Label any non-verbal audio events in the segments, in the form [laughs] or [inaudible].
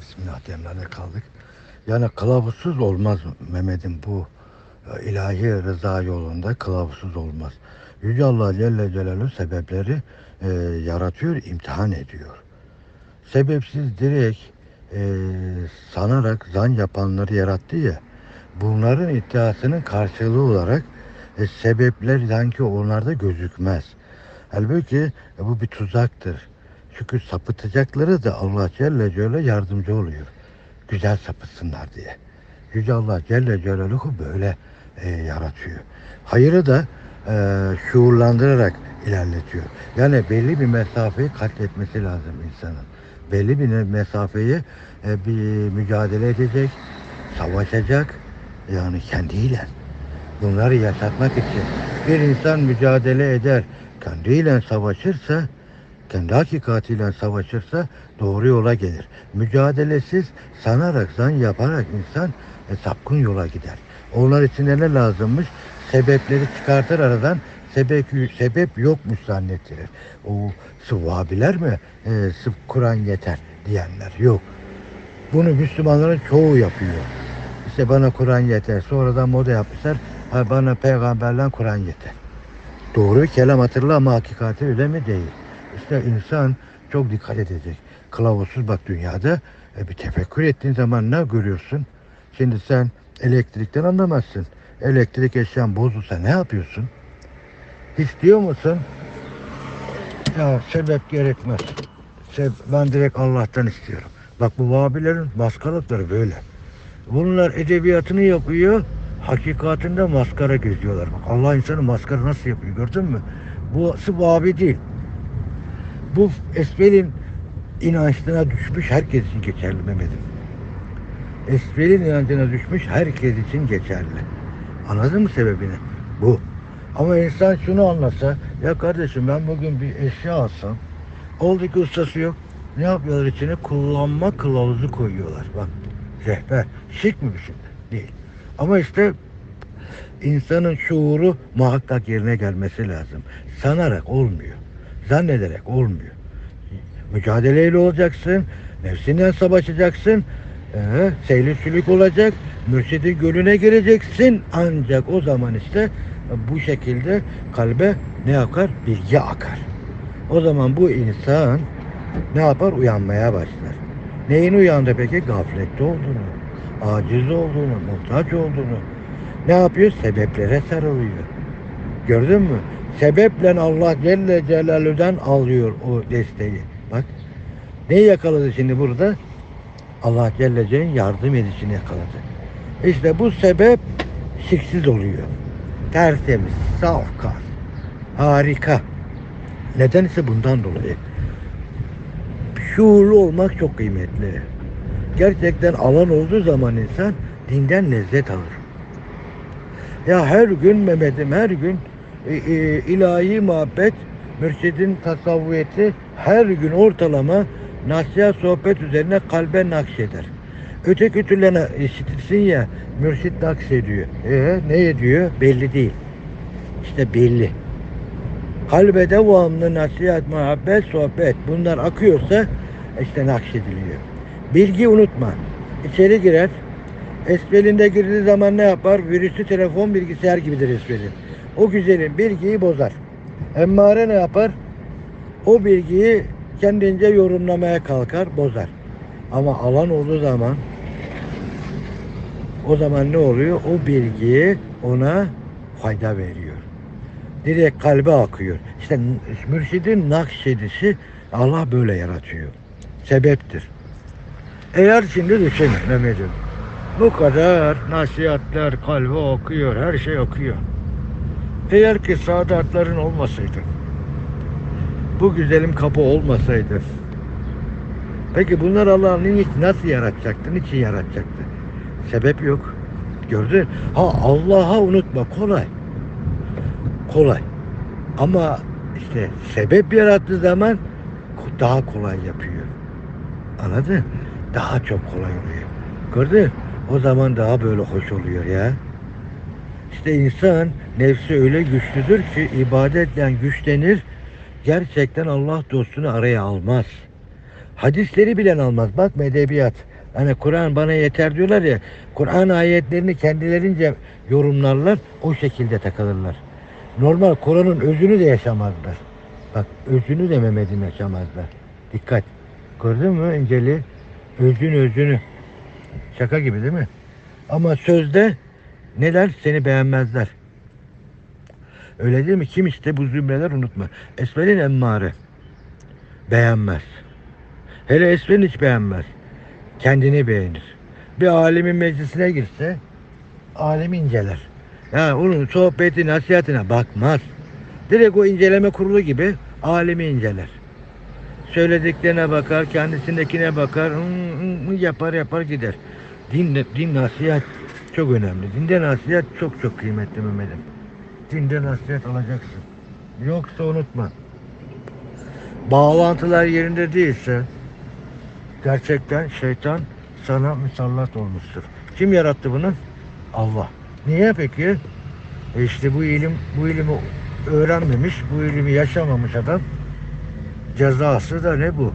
Bismillah demlerine kaldık. Yani kılavuzsuz olmaz Mehmet'in bu e, ilahi rıza yolunda kılavuzsuz olmaz. Yüce Allah Celle Celaluhu sebepleri e, yaratıyor, imtihan ediyor. Sebepsiz direkt e, sanarak zan yapanları yarattı ya. Bunların iddiasının karşılığı olarak e, sebepler sanki onlarda gözükmez. Halbuki e, bu bir tuzaktır. Çünkü sapıtacakları da Allah Celle Celaluhu yardımcı oluyor. Güzel sapıtsınlar diye. Yüce Allah Celle Celaluhu böyle e, yaratıyor. Hayırı da e, şuurlandırarak ilerletiyor. Yani belli bir mesafeyi katletmesi lazım insanın. Belli bir mesafeyi e, bir mücadele edecek, savaşacak yani kendiyle. Bunları yaşatmak için bir insan mücadele eder, kendiyle savaşırsa, kendi hakikatiyle savaşırsa doğru yola gelir. Mücadelesiz sanarak, zan yaparak insan e, sapkın yola gider. Onlar için ne lazımmış? Sebepleri çıkartır aradan, sebep sebep yokmuş zannettirir. O sıvabiler mi? E, sırf Kur'an yeter diyenler yok. Bunu Müslümanların çoğu yapıyor. İşte bana Kur'an yeter. Sonradan moda yapmışlar. Ha, bana peygamberden Kur'an yeter. Doğru kelam hatırla ama hakikati öyle mi değil. İşte insan çok dikkat edecek. Kılavuzsuz bak dünyada e, bir tefekkür ettiğin zaman ne görüyorsun? Şimdi sen elektrikten anlamazsın. Elektrik eşyan bozulsa ne yapıyorsun? Hiç diyor musun? Ya sebep gerekmez. Seb ben direkt Allah'tan istiyorum. Bak bu Vahabilerin maskalıkları böyle. Bunlar edebiyatını yapıyor, hakikatinde maskara geziyorlar. Bak Allah insanı maskara nasıl yapıyor gördün mü? Bu Vahabi değil. Bu Esbel'in inançlarına düşmüş herkes için geçerli Mehmet'im. Esbel'in inancına düşmüş herkes için geçerli. Anladın mı sebebini? Bu. Ama insan şunu anlasa, ya kardeşim ben bugün bir eşya alsam, oldu ki ustası yok, ne yapıyorlar içine? Kullanma kılavuzu koyuyorlar. Bak, rehber. Şirk mi bir şey? Değil. Ama işte insanın şuuru muhakkak yerine gelmesi lazım. Sanarak olmuyor. Zannederek olmuyor. Mücadeleyle olacaksın, nefsinden savaşacaksın, ee, seyli sülük olacak, mürşidin gölüne gireceksin. Ancak o zaman işte bu şekilde kalbe ne akar? Bilgi akar. O zaman bu insan ne yapar? Uyanmaya başlar. Neyin uyandı peki? Gaflette olduğunu, aciz olduğunu, muhtaç olduğunu. Ne yapıyor? Sebeplere sarılıyor. Gördün mü? Sebeple Allah Celle Celaluhu'dan alıyor o desteği. Bak. Neyi yakaladı şimdi burada? Allah Celle Celle'nin yardım edişini yakaladı. İşte bu sebep şiksiz oluyor. Tertemiz, saf kan. Harika. Neden ise bundan dolayı. Şuurlu olmak çok kıymetli. Gerçekten alan olduğu zaman insan dinden lezzet alır. Ya her gün Mehmet'im her gün e, e, ilahi muhabbet, mürşidin tasavvuyeti her gün ortalama nasihat sohbet üzerine kalbe nakşeder. Öteki türlerine işitirsin ya mürşit nakşediyor. E ne ediyor? Belli değil. İşte belli. Kalbe devamlı nasihat, muhabbet, sohbet bunlar akıyorsa işte nakşediliyor. Bilgi unutma. İçeri girer. Esbelinde girdiği zaman ne yapar? Virüsü telefon bilgisayar gibidir esbelin. O güzelin bilgiyi bozar. Emmare ne yapar? O bilgiyi kendince yorumlamaya kalkar, bozar. Ama alan olduğu zaman o zaman ne oluyor? O bilgi ona fayda veriyor. Direkt kalbe akıyor. İşte mürşidin nakşedişi Allah böyle yaratıyor. Sebeptir. Eğer şimdi düşün Mehmet'im. Bu kadar nasihatler kalbe okuyor, her şey okuyor. Eğer ki saadatların olmasaydı, bu güzelim kapı olmasaydı, peki bunlar Allah'ın nasıl yaratacaktı, niçin yaratacaktı? Sebep yok. Gördün? Ha Allah'a unutma kolay. Kolay. Ama işte sebep yarattığı zaman daha kolay yapıyor. Anladın? Daha çok kolay oluyor. Gördün? O zaman daha böyle hoş oluyor ya. İşte insan nefsi öyle güçlüdür ki ibadetle güçlenir. Gerçekten Allah dostunu araya almaz. Hadisleri bilen almaz. Bak edebiyat. Hani Kur'an bana yeter diyorlar ya. Kur'an ayetlerini kendilerince yorumlarlar. O şekilde takılırlar. Normal Kur'an'ın özünü de yaşamazlar. Bak özünü de Mehmet'in yaşamazlar. Dikkat. Gördün mü inceli? Özünü özünü. Şaka gibi değil mi? Ama sözde neler seni beğenmezler. Öyle değil mi? Kim işte bu zümreler unutma. Esmer'in emmare. Beğenmez. Hele Esmer'in hiç beğenmez. Kendini beğenir. Bir alimin meclisine girse alemi inceler. Ya onun sohbeti nasihatine bakmaz. Direkt o inceleme kurulu gibi alemi inceler. Söylediklerine bakar, kendisindekine bakar, hı, hı, hı yapar yapar gider. Din, din nasihat çok önemli. Dinde nasihat çok çok kıymetli Mehmet'im. Dinde nasihat alacaksın. Yoksa unutma. Bağlantılar yerinde değilse gerçekten şeytan sana musallat olmuştur. Kim yarattı bunu? Allah. Niye peki? E işte bu ilim bu ilimi öğrenmemiş, bu ilimi yaşamamış adam cezası da ne bu?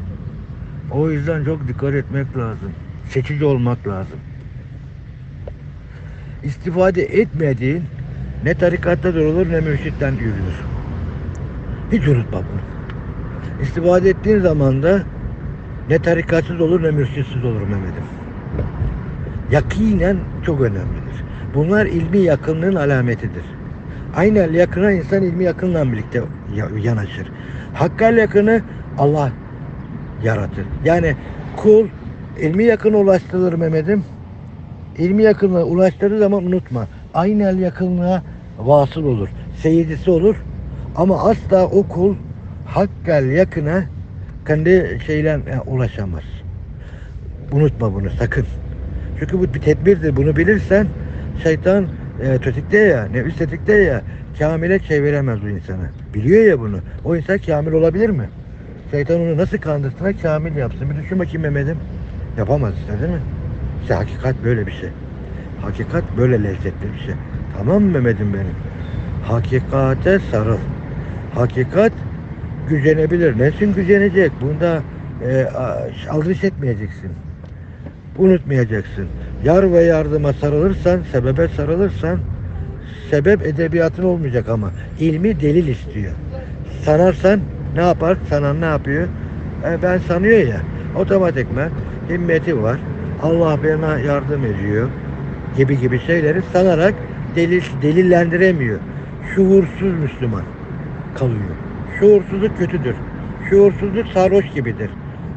O yüzden çok dikkat etmek lazım. Seçici olmak lazım. İstifade etmediğin ne tarikatta olur ne mürşitten yürünür. Hiç unutma bunu. İstifade ettiğin zaman da ne tarikatsız olur ne mürşitsiz olur Mehmet'im. Yakinen çok önemlidir. Bunlar ilmi yakınlığın alametidir. Aynen yakına insan ilmi yakınla birlikte ya- yanaşır. Hakkal yakını Allah yaratır. Yani kul ilmi yakına ulaştırılır Mehmet'im. İlmi yakınlığa ulaştırdığı zaman unutma. Aynel yakınlığa vasıl olur. Seyidisi olur. Ama asla o kul hakkel yakına kendi şeyle e, ulaşamaz. Unutma bunu sakın. Çünkü bu bir tedbirdir. Bunu bilirsen şeytan e, tetikte ya, nefis tetikte ya kamile çeviremez o insanı. Biliyor ya bunu. O insan kamil olabilir mi? Şeytan onu nasıl kandırsına kamil yapsın. Bir düşün bakayım Mehmet'im. Yapamaz işte değil mi? İşte hakikat böyle bir şey. Hakikat böyle lezzetli bir şey. Tamam mı Mehmet'im benim? Hakikate sarıl. Hakikat gücenebilir. Nesin gücenecek? Bunda e, aldırış etmeyeceksin. Unutmayacaksın. Yar ve yardıma sarılırsan, sebebe sarılırsan sebep edebiyatın olmayacak ama ilmi delil istiyor. Sanarsan ne yapar? Sanan ne yapıyor? E, ben sanıyor ya. Otomatikman himmeti var. Allah bana yardım ediyor gibi gibi şeyleri sanarak delil, delillendiremiyor. Şuursuz Müslüman kalıyor. Şuursuzluk kötüdür. Şuursuzluk sarhoş gibidir.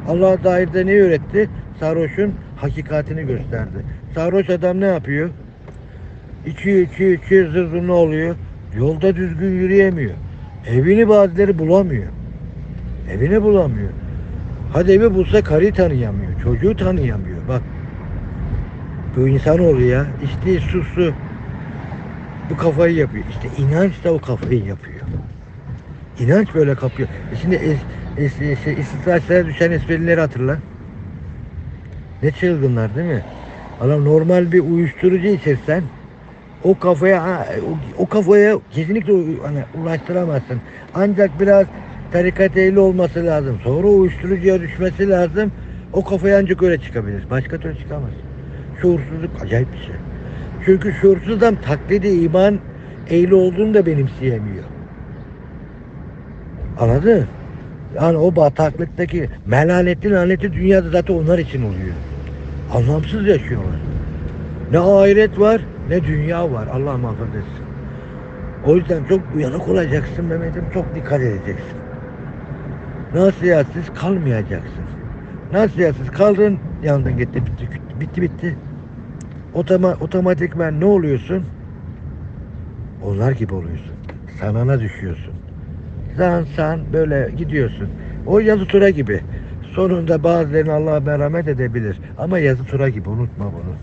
Allah dair de ne öğretti? Sarhoşun hakikatini gösterdi. Sarhoş adam ne yapıyor? İçiyor, içiyor, içiyor, zır ne oluyor? Yolda düzgün yürüyemiyor. Evini bazıları bulamıyor. Evini bulamıyor. Hadi evi bulsa karıyı tanıyamıyor. Çocuğu tanıyamıyor. Bak. Bu insan oluyor ya. İşte susu. Bu kafayı yapıyor. İşte inanç da o kafayı yapıyor. İnanç böyle kapıyor. E Şimdi es, es, es, istikraçlara düşen esprileri hatırla. Ne çılgınlar değil mi? Adam normal bir uyuşturucu içirsen o kafaya o, o kafaya kesinlikle hani ulaştıramazsın. Ancak biraz tarikat ehli olması lazım. Sonra uyuşturucuya düşmesi lazım. O kafaya ancak öyle çıkabilir. Başka türlü çıkamaz. Şuursuzluk acayip bir şey. Çünkü şuursuz adam taklidi iman ehli olduğunu da benimseyemiyor. Anladın? Yani o bataklıktaki melanetli lanetli dünyada zaten onlar için oluyor. Anlamsız yaşıyorlar. Ne ahiret var ne dünya var. Allah muhafaza etsin. O yüzden çok uyanık olacaksın Mehmet'im. Çok dikkat edeceksin. Nasihatsiz kalmayacaksın. Nasihatsiz kaldın yandın gitti bitti bitti bitti. Otoma, otomatikmen ne oluyorsun? Onlar gibi oluyorsun. Sanana düşüyorsun. Sen sen böyle gidiyorsun. O yazı tura gibi. Sonunda bazılarını Allah merhamet edebilir. Ama yazı tura gibi unutma bunu.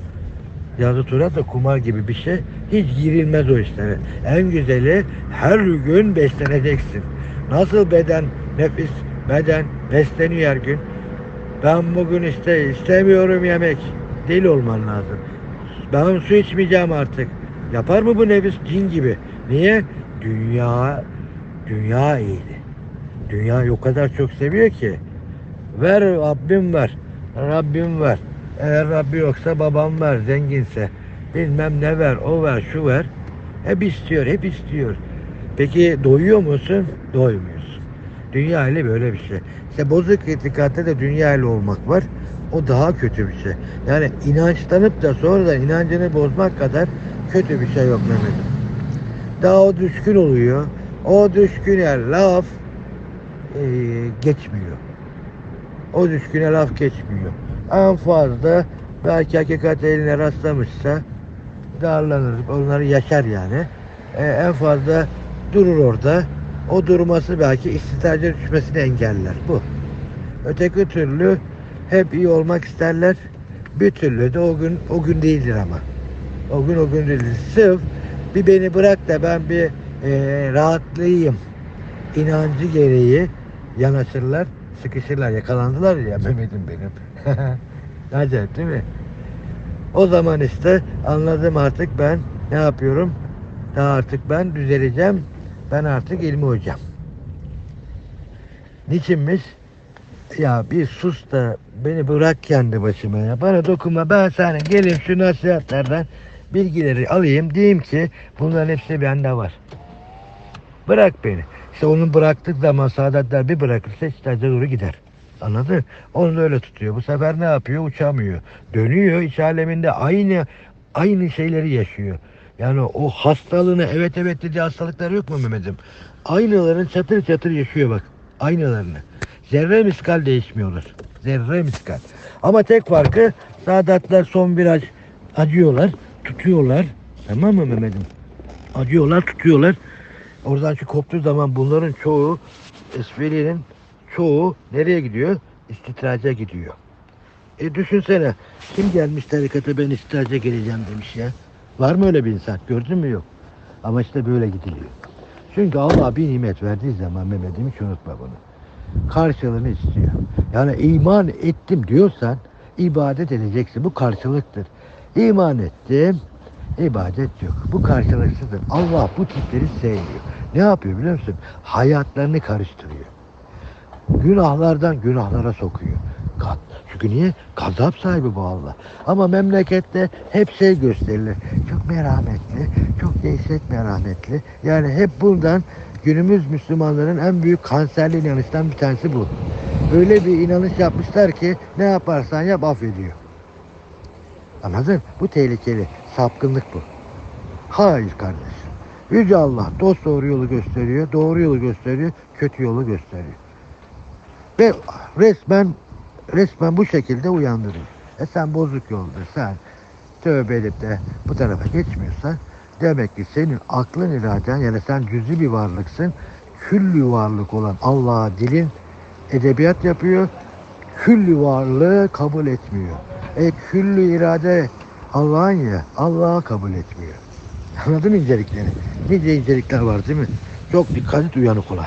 Yazı tura da kumar gibi bir şey. Hiç girilmez o işlere. En güzeli her gün besleneceksin. Nasıl beden, nefis, beden besleniyor her gün. Ben bugün işte istemiyorum yemek. Deli olman lazım. Ben su içmeyeceğim artık. Yapar mı bu nefis cin gibi? Niye? Dünya dünya iyiydi. Dünya o kadar çok seviyor ki Ver Rabbim ver. Rabbim ver. Eğer Rabbi yoksa babam ver zenginse. Bilmem ne ver o ver şu ver. Hep istiyor hep istiyor. Peki doyuyor musun? Doymuyorsun. Dünya ile böyle bir şey. İşte bozuk itikatta da dünya ile olmak var. O daha kötü bir şey. Yani inançlanıp da sonradan inancını bozmak kadar kötü bir şey yok Mehmet'im. Daha o düşkün oluyor. O düşküne laf eee, geçmiyor. O düşküne laf geçmiyor. En fazla belki hakikat eline rastlamışsa darlanır. Onları yaşar yani. Ee, en fazla durur orada. O durması belki istidarca düşmesini engeller. Bu. Öteki türlü hep iyi olmak isterler. Bir türlü de o gün o gün değildir ama. O gün o gün değildir. Sırf bir beni bırak da ben bir e, rahatlayayım. inancı gereği yanaşırlar, sıkışırlar. Yakalandılar ya Mehmet'im benim. [laughs] Acayip değil mi? O zaman işte anladım artık ben ne yapıyorum? Daha artık ben düzeleceğim. Ben artık ilmi hocam. Niçinmiş? Ya bir sus da beni bırak kendi başıma ya. Bana dokunma. Ben sana geleyim şu nasihatlerden bilgileri alayım. Diyeyim ki bunların hepsi bende var. Bırak beni. İşte onu bıraktık zaman Saadetler bir bırakırsa işte doğru gider. Anladın? Onu da öyle tutuyor. Bu sefer ne yapıyor? Uçamıyor. Dönüyor iç aleminde aynı aynı şeyleri yaşıyor. Yani o hastalığını evet evet dediği hastalıklar yok mu Mehmet'im? Aynıların çatır çatır yaşıyor bak. Aynılarını. Zerre miskal değişmiyorlar. Zerre miskal. Ama tek farkı Saadetler son biraz acıyorlar. Tutuyorlar. Tamam mı Mehmet'im? Acıyorlar tutuyorlar. Oradan şu koptuğu zaman bunların çoğu esferiyenin çoğu nereye gidiyor? İstitraca gidiyor. E düşünsene kim gelmiş tarikata ben istitraca geleceğim demiş ya. Var mı öyle bir insan? Gördün mü yok. Ama işte böyle gidiliyor. Çünkü Allah bir nimet verdiği zaman Mehmet'im hiç unutma bunu. Karşılığını istiyor. Yani iman ettim diyorsan ibadet edeceksin. Bu karşılıktır. İman ettim. ibadet yok. Bu karşılıksızdır. Allah bu tipleri sevmiyor. Ne yapıyor biliyor musun? Hayatlarını karıştırıyor. Günahlardan günahlara sokuyor. Kat. Çünkü niye? Gazap sahibi bu Allah. Ama memlekette hep şey gösterilir. Çok merhametli, çok dehşet merhametli. Yani hep bundan günümüz Müslümanların en büyük kanserli inanıştan bir tanesi bu. Öyle bir inanış yapmışlar ki ne yaparsan yap affediyor. Anladın? Bu tehlikeli. Sapkınlık bu. Hayır kardeşim. Yüce Allah dost doğru yolu gösteriyor, doğru yolu gösteriyor, kötü yolu gösteriyor. Ve resmen resmen bu şekilde uyandırıyor. E sen bozuk yolda sen tövbe edip de bu tarafa geçmiyorsan demek ki senin aklın iraden yani sen cüzi bir varlıksın. Küllü varlık olan Allah'a dilin edebiyat yapıyor. Küllü varlığı kabul etmiyor. E küllü irade Allah'ın ya Allah'a kabul etmiyor. Anladın mı incelikleri? Nice incelikler var değil mi? Çok dikkat et uyanık ol.